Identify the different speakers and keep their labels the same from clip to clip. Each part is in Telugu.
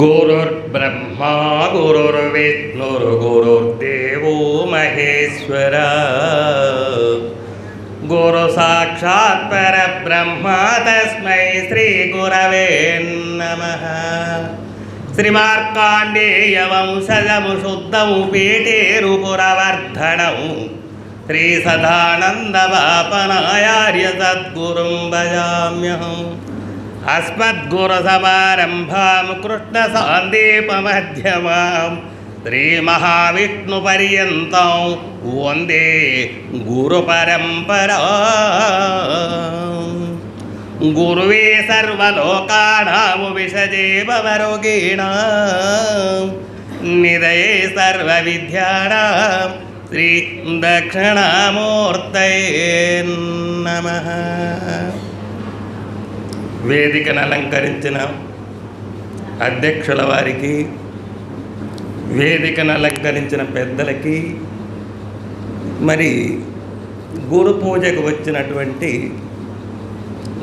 Speaker 1: गुरुर्ब्रह्मा गुरुर्विष्णुर्गुरुर्देवो महेश्वर गुरुसाक्षात् परब्रह्म तस्मै श्रीगुरवे नमः श्रीमार्काण्डेयवंशजमु शुद्धमु पीठेरुपुरवर्धनम् श्रीसदानन्दवापनायार्य सद्गुरुं भजाम्यहम् అస్మద్గురుసమారంభాం సాందీపమధ్యమాం శ్రీమహావిష్ణుపర్యంతం వందే గురుపరంపరా గురువే సర్వలోకాణాము విషజే భవరోగీణాం నిదయే సర్వవిద్యాణాం శ్రీ దక్షిణామూర్తయే నమ వేదికను అలంకరించిన అధ్యక్షుల వారికి వేదికను అలంకరించిన పెద్దలకి మరి గురు పూజకు వచ్చినటువంటి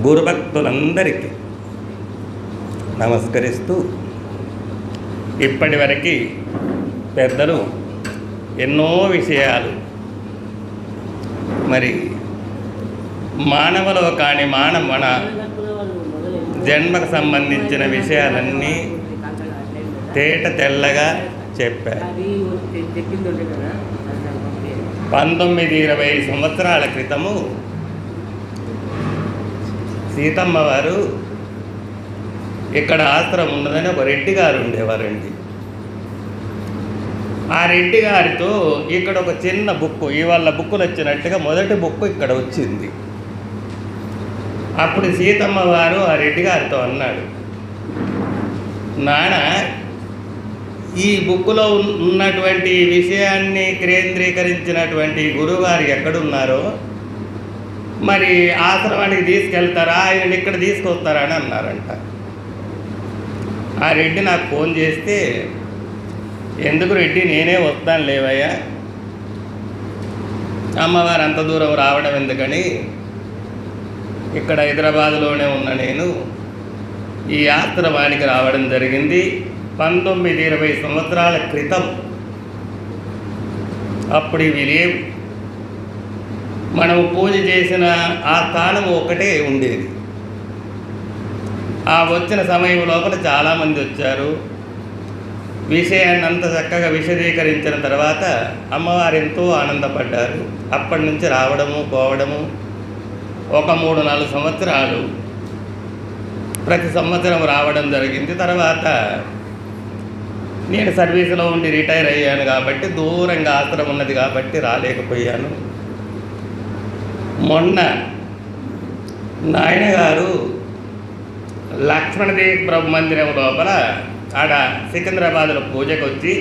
Speaker 1: గురుభక్తులందరికీ నమస్కరిస్తూ ఇప్పటి వరకు పెద్దలు ఎన్నో విషయాలు మరి మానవలో కాని మానవ మన జన్మకు సంబంధించిన విషయాలన్నీ తేట తెల్లగా చెప్పారు పంతొమ్మిది ఇరవై సంవత్సరాల క్రితము సీతమ్మ వారు ఇక్కడ ఆశ్రమం ఉన్నదని ఒక రెడ్డి గారు ఉండేవారండి. ఆ రెడ్డి గారితో ఇక్కడ ఒక చిన్న బుక్ ఇవాళ బుక్కులు వచ్చినట్టుగా మొదటి బుక్ ఇక్కడ వచ్చింది. అప్పుడు సీతమ్మ వారు ఆ రెడ్డి గారితో అన్నాడు నాన్న ఈ బుక్లో ఉన్నటువంటి విషయాన్ని కేంద్రీకరించినటువంటి గురువుగారు ఎక్కడున్నారో మరి ఆశ్రమానికి తీసుకెళ్తారా? ఆయన ఇక్కడ తీసుకొస్తారా? అని అన్నారంట. ఆ రెడ్డి నాకు ఫోన్ చేస్తే ఎందుకు రెడ్డి నేనే వస్తాను లేవయ్యా. అమ్మవారు అంత దూరం రావడం ఎందుకని? ఇక్కడ హైదరాబాద్లోనే ఉన్న నేను ఈ ఆశ్రమానికి రావడం జరిగింది. పంతొమ్మిది ఇరవై సంవత్సరాల క్రితం అప్పుడు ఇవి లేవు మనం పూజ చేసిన ఆ స్థానం ఒకటే ఉండేది. ఆ వచ్చిన సమయం లోపల చాలామంది వచ్చారు. విషయాన్ని అంత చక్కగా విశదీకరించిన తర్వాత అమ్మవారు ఎంతో ఆనందపడ్డారు. అప్పటి నుంచి రావడము పోవడము ఒక మూడు నాలుగు సంవత్సరాలు ప్రతి సంవత్సరం రావడం జరిగింది. తర్వాత నేను సర్వీసులో ఉండి రిటైర్ అయ్యాను కాబట్టి దూరంగా ఆసరం ఉన్నది కాబట్టి రాలేకపోయాను. మొన్న నాయన గారు లక్ష్మణదేవి ప్రభు మందిరం లోపల ఆడ సికింద్రాబాద్లో పూజకు వచ్చి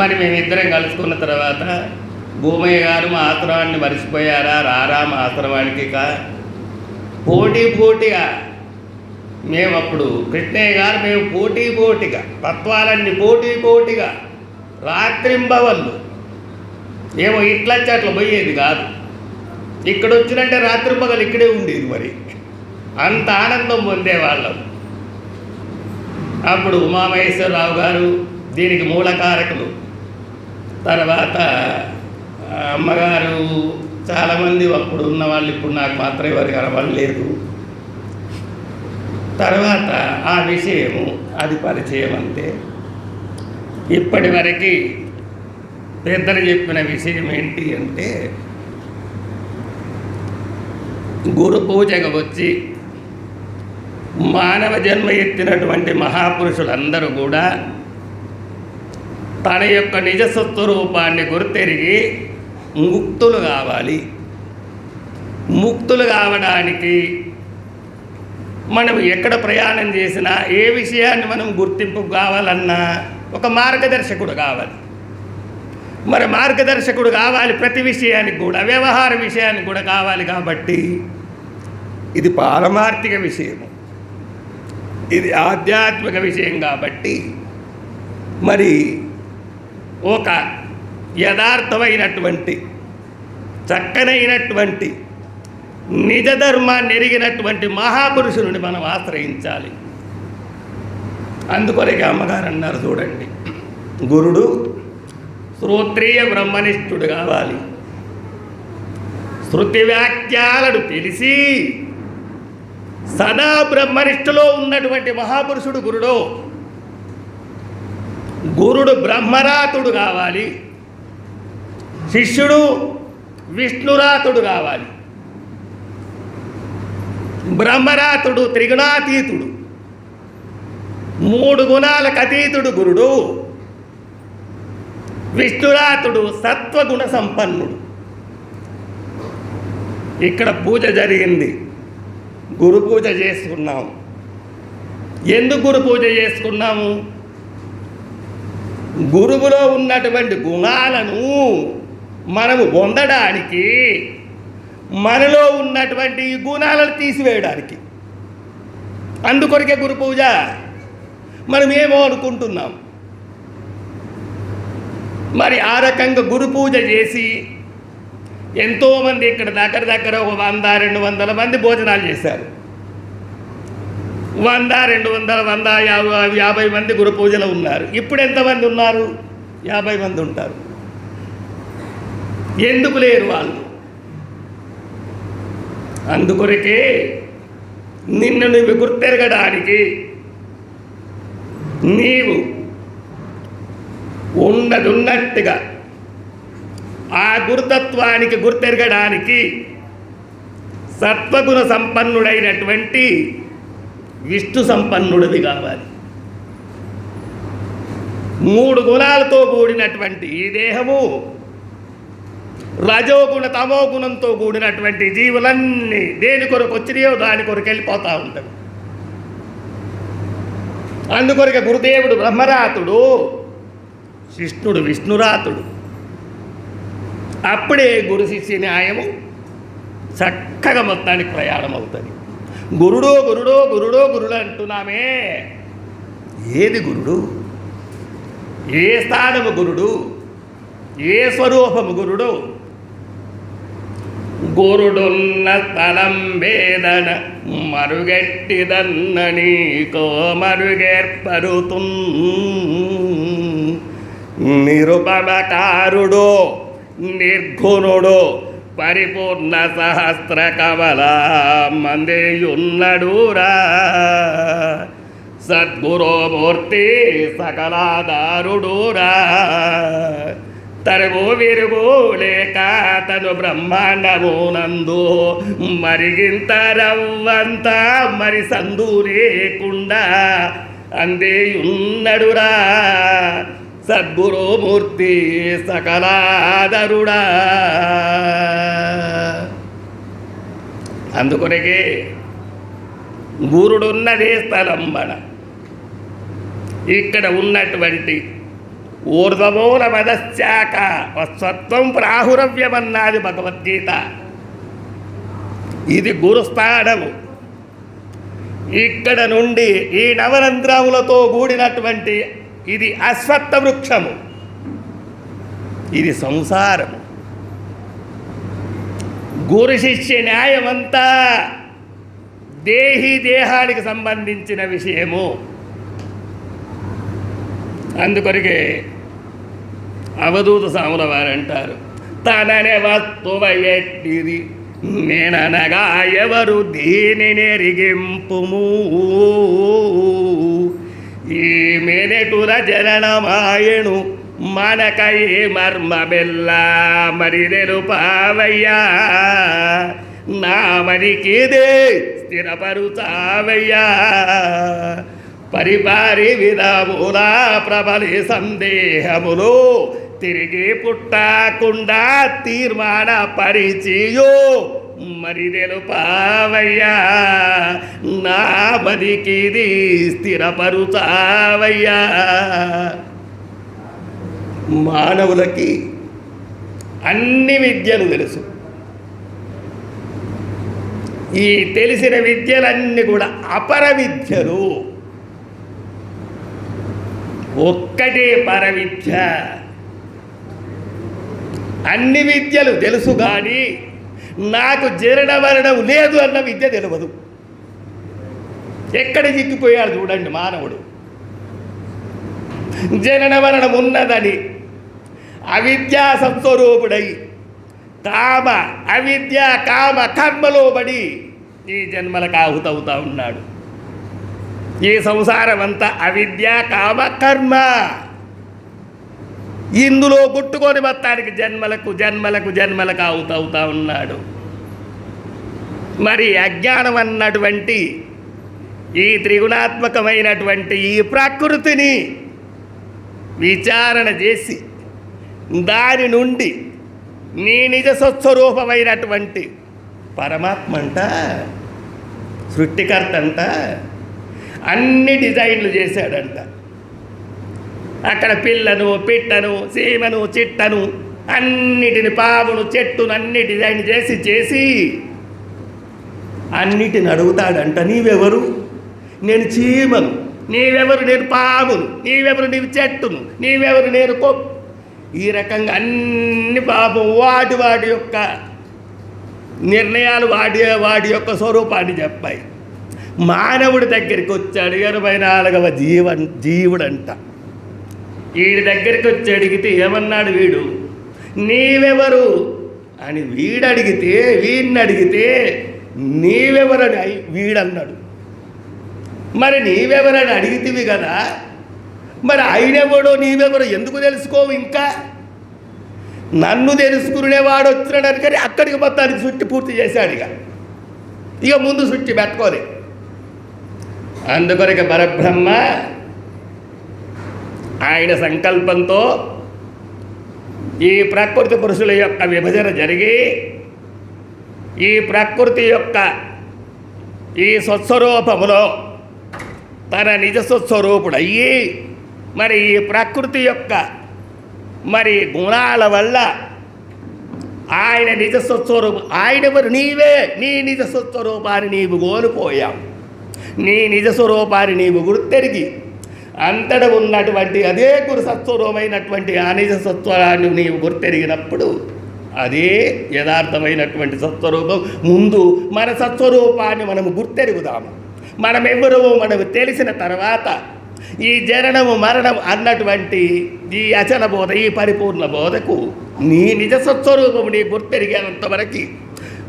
Speaker 1: మరి మేమిద్దరం కలుసుకున్న తర్వాత భూమయ్య గారు మా ఆశ్రమాన్ని మరిచిపోయారా? రారా మా ఆశ్రమానికి కా? పోటీ పోటీగా. మేము అప్పుడు కృష్ణయ్య గారు మేము పోటీ పోటీగా. తత్వాలన్నీ పోటీ పోటీగా. రాత్రింబవళ్ళు. ఏమో ఇట్లా అట్లా పోయేది కాదు. ఇక్కడ వచ్చినంటే రాత్రింబగలు ఇక్కడే ఉండేది మరి. అంత ఆనందం పొందేవాళ్ళం. అప్పుడు ఉమామహేశ్వరరావు గారు దీనికి మూల కారకులు. తర్వాత అమ్మగారు చాలామంది అప్పుడు ఉన్న వాళ్ళు ఇప్పుడు నాకు మాత్రం ఎవరు కనబడలేదు. తర్వాత ఆ విషయము అది పరిచయం అంతే ఇప్పటి వరకు పెద్దలు చెప్పిన విషయం ఏంటి అంటే గురు పూజకు వచ్చి మానవ జన్మ ఎత్తినటువంటి మహాపురుషులందరూ కూడా తన యొక్క నిజసత్వ రూపాన్ని గుర్తెరిగి ముక్తులు కావాలి. ముక్తులు కావడానికి మనం ఎక్కడ ప్రయాణం చేసినా ఏ విషయాన్ని మనం గుర్తింపు కావాలన్నా ఒక మార్గదర్శకుడు కావాలి. మరి మార్గదర్శకుడు కావాలి ప్రతి విషయానికి కూడా వ్యవహార విషయానికి కూడా కావాలి కాబట్టి ఇది పారమార్థిక విషయము ఇది ఆధ్యాత్మిక విషయం కాబట్టి మరి ఒక యథార్థమైనటువంటి చక్కనైనటువంటి నిజ ధర్మాన్ని ఎరిగినటువంటి మహాపురుషుని మనం ఆశ్రయించాలి. అందుకొరకే అమ్మగారు అన్నారు చూడండి గురుడు శ్రోత్రియ బ్రహ్మనిష్ఠుడు కావాలి. శృతి వాక్యాలను తెలిసి సదా బ్రహ్మనిష్ఠలో ఉన్నటువంటి మహాపురుషుడు గురుడు గురుడు బ్రహ్మరాతుడు కావాలి. శిష్యుడు విష్ణురాతుడు కావాలి బ్రహ్మరాతుడు త్రిగుణాతీతుడు. మూడు గుణాలకు అతీతుడు గురుడు. విష్ణురాతుడు సత్వగుణ సంపన్నుడు. ఇక్కడ పూజ జరిగింది. గురు పూజ చేసుకున్నాము. ఎందుకు గురు పూజ చేసుకున్నాము? గురువులో ఉన్నటువంటి గుణాలను మనము పొందడానికి మనలో ఉన్నటువంటి గుణాలను తీసివేయడానికి. అందుకొరికే గురు పూజ మనం ఏమో అనుకుంటున్నాం. మరి ఆ రకంగా గురు పూజ చేసి ఎంతోమంది ఇక్కడ దగ్గర దగ్గర ఒక వంద రెండు వందల మంది భోజనాలు చేశారు. వంద రెండు వందల వంద యాభై యాభై మంది గురు పూజలు ఉన్నారు. ఇప్పుడు ఎంతమంది ఉన్నారు? యాభై మంది ఉంటారు. ఎందుకు లేరు వాళ్ళు? అందుకొరకే నిన్ను నువ్వు గుర్తెరగడానికి నీవు ఉండదున్నట్టుగా ఆ గురుతత్వానికి గుర్తెరగడానికి సత్వగుణ సంపన్నుడైనటువంటి విష్ణు సంపన్నుడివి కావాలి. మూడు గుణాలతో కూడినటువంటి ఈ దేహము రజోగుణ తమో గుణంతో కూడినటువంటి జీవులన్నీ దేని కొరకు వచ్చినాయో దాని కొరకు వెళ్ళిపోతూ ఉంటాయి అందుకొరక గురుదేవుడు బ్రహ్మరాతుడు శిష్ణుడు విష్ణురాతుడు అప్పుడే గురు శిష్య న్యాయము చక్కగా మొత్తానికి ప్రయాణం అవుతుంది గురుడో గురుడో గురుడో గురుడు అంటున్నామే. ఏది గురుడు? ఏ స్థానము గురుడు? ఏ స్వరూపము గురుడు? గురుడున్న స్థలం వేదన మరుగెట్టిదన్న నీకో మరుగేర్పరుతు నిరుపమకారుడు నిర్గుణుడు పరిపూర్ణ సహస్ర కమల మందేయున్నడూరా సద్గురోమూర్తి సకలాదారుడూరా తరుగు విరుగు లేక తను బ్రహ్మాండమునందు మరిగింత రవ్వంత మరి సందు లేకుండా అందేయున్నడురా. సద్గురుమూర్తి సకలాదరుడా. అందుకొరకే గురుడున్నదే స్థలం మన. ఇక్కడ ఉన్నటువంటి ఊర్ధమూల మదశ్చాక వత్సత్వం ప్రాహురవ్యమన్నది భగవద్గీత. ఇది గురుస్థానము ఇక్కడ నుండి ఈ నవరంధ్రములతో కూడినటువంటి ఇది అశ్వత్థ వృక్షము ఇది సంసారము. గురు శిష్య న్యాయమంతా దేహి దేహానికి సంబంధించిన విషయము. అందుకొరికే అవధూత సాముల వారు అంటారు తననే వస్తువ నేననగా ఎవరు దీనిని ఎరిగింపుము ఈ మెనటుల జననమాయను మనకై మర్మ బెల్ల మరి పావయ్యా. నా మరికిదే స్థిరపరుచావయ్యా. పరిపారి విధములా ప్రబలి సందేహములు తిరిగి పుట్టకుండా తీర్మాన పరిచయో. మరి తెలుపావయ్యా నా మదికిది స్థిరపరుచావయ్యా. మానవులకి అన్ని విద్యలు తెలుసు. ఈ తెలిసిన విద్యలన్నీ కూడా అపర విద్యలు. ఒక్కటే పరవిద్య. అన్ని విద్యలు తెలుసు కానీ నాకు జరణ లేదు అన్న విద్య తెలియదు ఎక్కడ చిక్కిపోయాడు చూడండి మానవుడు. జనన ఉన్నదని అవిద్యా సంస్వరూపుడై కామ అవిద్య కామ కర్మలో పడి ఈ జన్మలకు ఆహుతవుతా ఉన్నాడు. ఈ సంసారం అంతా అవిద్య కామ కర్మ. ఇందులో పుట్టుకొని మొత్తానికి జన్మలకు జన్మలకు జన్మలకు అవుతవుతా ఉన్నాడు. మరి అజ్ఞానం అన్నటువంటి ఈ త్రిగుణాత్మకమైనటువంటి ఈ ప్రకృతిని విచారణ చేసి దాని నుండి నీ నిజ స్వస్వరూపమైనటువంటి పరమాత్మ అంట సృష్టికర్త అంట అన్ని డిజైన్లు చేశాడంట. అక్కడ పిల్లను పిట్టను సీమను చిట్టను అన్నిటిని పామును చెట్టును అన్ని డిజైన్ చేసి చేసి అన్నిటిని అడుగుతాడంట నీవెవరు? నేను చీమను. నీవెవరు? నేను పామును. నీవెవరు? నీవు చెట్టును. నీవెవరు? నేను కొ ఈ రకంగా అన్ని పాపం వాటి వాటి యొక్క నిర్ణయాలు వాడి వాడి యొక్క స్వరూపాన్ని చెప్పాయి. మానవుడి దగ్గరికి వచ్చాడు ఇరవై నాలుగవ జీవ జీవుడంట. వీడి దగ్గరికి వచ్చి అడిగితే ఏమన్నాడు వీడు? నీవెవరు? అని వీడు అడిగితే వీడిని అడిగితే నీవెవరని? వీడన్నాడు. మరి నీవెవరని అడిగితివి కదా? మరి ఆయనెవడో నీవెవరో ఎందుకు తెలుసుకోవు ఇంకా? నన్ను తెలుసుకునేవాడు వచ్చినాడు కానీ అక్కడికి మొత్తానికి సుట్టి పూర్తి చేశాడు ఇక. ఇక ముందు సుట్టి పెట్టుకోలే. అందుకొరకు పరబ్రహ్మ ఆయన సంకల్పంతో ఈ ప్రకృతి పురుషుల యొక్క విభజన జరిగి ఈ ప్రకృతి యొక్క ఈ స్వస్వరూపములో తన నిజ స్వస్వరూపుడయ్యి మరి ఈ ప్రకృతి యొక్క మరి గుణాల వల్ల ఆయన నిజ స్వస్వరూపం ఆయన మరి నీవే. నీ నిజ స్వస్వరూపాన్ని నీవు కోల్పోయావు. నీ నిజ స్వరూపాన్ని నీవు గుర్తెరిగి అంతట ఉన్నటువంటి అదే గురు సత్వరూపమైనటువంటి ఆ నిజ సత్వరాన్ని నీవు గుర్తెరిగినప్పుడు అదే యథార్థమైనటువంటి సత్వరూపం ముందు మన సత్వరూపాన్ని మనము గుర్తెరుగుదాము. మనమెవరో మనకు తెలిసిన తర్వాత ఈ జననము మరణం అన్నటువంటి ఈ అచల బోధ ఈ పరిపూర్ణ బోధకు నీ నిజ సత్వరూపము నీ గుర్తెరిగేంత వరకు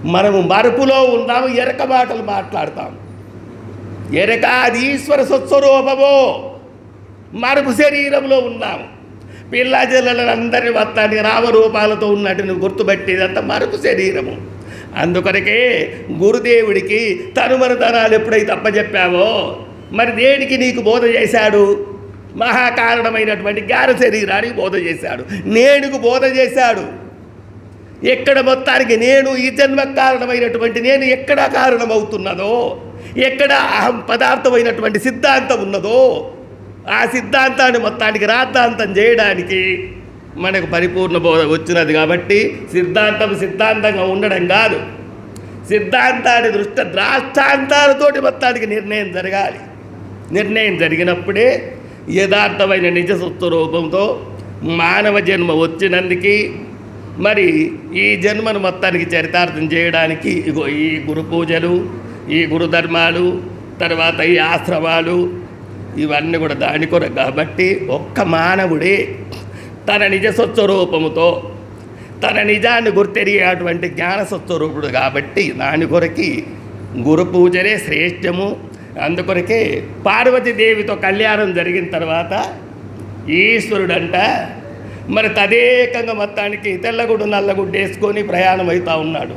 Speaker 1: మనము మరుపులో ఉందాము ఎరక మాటలు మాట్లాడతాము. ఎరక అది ఈశ్వర సత్స్వరూపము మరుపు శరీరంలో ఉన్నాము. పిల్ల జల్లలందరి మొత్తాన్ని రామరూపాలతో ఉన్నట్టు నువ్వు మరపు మరుపు శరీరము. అందుకొరకే గురుదేవుడికి తనుమనతనాలు ఎప్పుడైతే అప్పచెప్పావో మరి దేనికి నీకు బోధ చేశాడు? మహాకారణమైనటువంటి జ్ఞాన శరీరానికి బోధ చేశాడు. నేనుకు బోధ చేశాడు. ఎక్కడ మొత్తానికి నేను ఈ జన్మ కారణమైనటువంటి నేను ఎక్కడ కారణమవుతున్నదో ఎక్కడ అహం పదార్థమైనటువంటి సిద్ధాంతం ఉన్నదో ఆ సిద్ధాంతాన్ని మొత్తానికి రాద్ధాంతం చేయడానికి మనకు పరిపూర్ణ బోధ వచ్చినది కాబట్టి సిద్ధాంతం సిద్ధాంతంగా ఉండడం కాదు. సిద్ధాంతాన్ని దృష్ట ద్రాష్టాంతాలతోటి మొత్తానికి నిర్ణయం జరగాలి. నిర్ణయం జరిగినప్పుడే యథార్థమైన నిజ రూపంతో మానవ జన్మ వచ్చినందుకు మరి ఈ జన్మను మొత్తానికి చరితార్థం చేయడానికి ఇగో ఈ గురు పూజలు ఈ గురు ధర్మాలు తర్వాత ఈ ఆశ్రమాలు ఇవన్నీ కూడా దాని కొరకు కాబట్టి ఒక్క మానవుడే తన నిజ సత్వరూపముతో తన నిజాన్ని గుర్తెరిగేటువంటి జ్ఞాన సత్వరూపుడు కాబట్టి దాని కొరకి గురు పూజలే శ్రేష్టము. అందుకొరకే పార్వతీదేవితో కళ్యాణం జరిగిన తర్వాత ఈశ్వరుడంట మరి తదేకంగా మొత్తానికి తెల్లగుడు నల్లగుడ్డు వేసుకొని ప్రయాణం అవుతా ఉన్నాడు.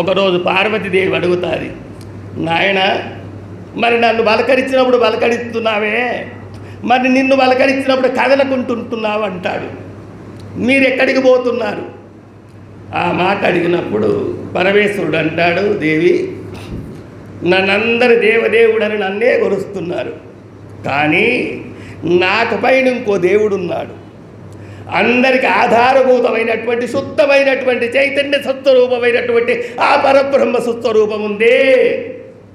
Speaker 1: ఒకరోజు పార్వతీదేవి అడుగుతుంది నాయన మరి నన్ను బలకరించినప్పుడు బలకరిస్తున్నావే? మరి నిన్ను బలకరించినప్పుడు కదలకుంటుంటున్నావు అంటాడు మీరు ఎక్కడికి పోతున్నారు? ఆ మాట అడిగినప్పుడు పరమేశ్వరుడు అంటాడు దేవి నన్నందరు దేవదేవుడని నన్నే కొలుస్తున్నారు. కానీ నాకు పైన ఇంకో దేవుడున్నాడు. అందరికి ఆధారభూతమైనటువంటి శుద్ధమైనటువంటి చైతన్య సత్వరూపమైనటువంటి ఆ పరబ్రహ్మ సత్వరూపం ఉందే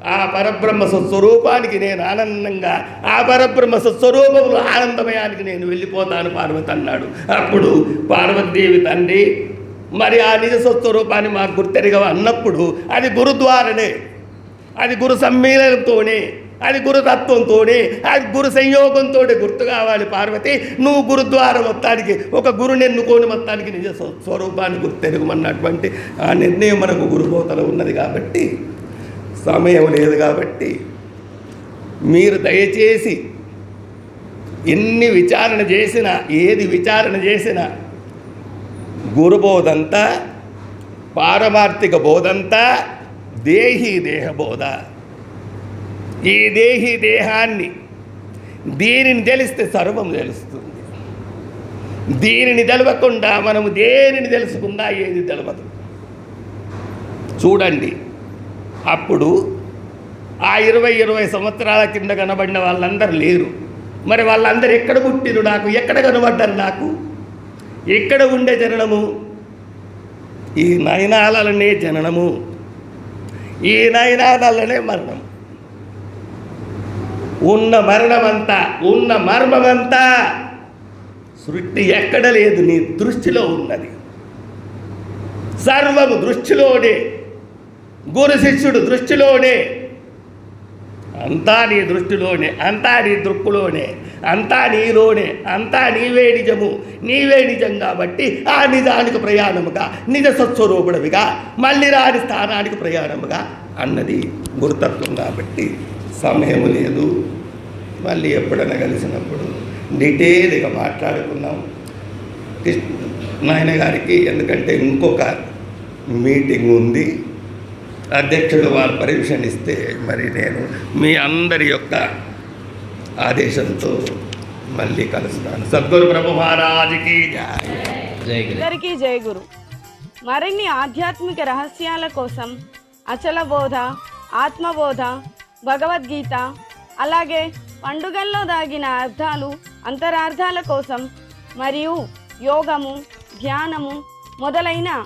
Speaker 1: ఆ పరబ్రహ్మ సత్స్వరూపానికి నేను ఆనందంగా ఆ పరబ్రహ్మ సత్వరూపంలో ఆనందమయానికి నేను వెళ్ళిపోతాను పార్వతి అన్నాడు. అప్పుడు పార్వతీదేవి తండ్రి మరి ఆ నిజ సత్వరూపాన్ని మాకు గుర్తెరగవ? అన్నప్పుడు అది గురుద్వారనే అది గురు సమ్మేళనంతోనే అది గురుతత్వంతోనే అది గురు సంయోగంతో గుర్తు కావాలి పార్వతి. నువ్వు గురుద్వారం మొత్తానికి ఒక గురుని ఎన్నుకోని మొత్తానికి నిజ స్వ- స్వరూపాన్ని గుర్తెరగమన్నటువంటి ఆ నిర్ణయం మనకు గురుబోతలో ఉన్నది కాబట్టి సమయం లేదు కాబట్టి మీరు దయచేసి ఎన్ని విచారణ చేసినా ఏది విచారణ చేసినా గురుబోధంతా పారమార్థిక బోధంతా దేహీ దేహబోధ ఈ దేహీ దేహాన్ని దీనిని తెలిస్తే సర్వం తెలుస్తుంది. దీనిని తెలవకుండా మనము దేనిని తెలుసుకుందా ఏది తెలవదు. చూడండి అప్పుడు ఆ ఇరవై ఇరవై సంవత్సరాల కింద కనబడిన వాళ్ళందరూ లేరు. మరి వాళ్ళందరూ ఎక్కడ పుట్టిరు నాకు? ఎక్కడ కనబడ్డారు నాకు? ఎక్కడ ఉండే జననము? ఈ నయనాలనే జననము. ఈ నయనాలనే మరణం. ఉన్న మరణమంతా ఉన్న మర్మమంతా సృష్టి ఎక్కడ లేదు నీ దృష్టిలో ఉన్నది. సర్వము దృష్టిలోనే గురు శిష్యుడు దృష్టిలోనే. అంతా నీ దృష్టిలోనే అంతా నీ దృక్కులోనే అంతా నీలోనే అంతా నీవే నిజము నీవే నిజం కాబట్టి ఆ నిజానికి ప్రయాణముగా నిజ సత్స్వరూపుడవిగా మళ్ళీ రాని స్థానానికి ప్రయాణముగా అన్నది గురుతత్వం కాబట్టి సమయం లేదు. మళ్ళీ ఎప్పుడైనా కలిసినప్పుడు డీటెయిల్గా మాట్లాడుకుందాం. నాయన గారికి ఎందుకంటే ఇంకొక మీటింగ్ ఉంది. అధ్యక్షుడు వారు పర్మిషన్ ఇస్తే మరి నేను మీ అందరి యొక్క ఆదేశంతో మళ్ళీ కలుస్తాను. సద్గురు ప్రభు మహారాజుకి జై.
Speaker 2: జై గురు.
Speaker 3: అందరికీ జయ గురు. మరిన్ని ఆధ్యాత్మిక రహస్యాల కోసం అచల బోధ ఆత్మబోధ భగవద్గీత అలాగే పండుగల్లో దాగిన అర్థాలు అంతరార్థాల కోసం మరియు యోగము ధ్యానము మొదలైన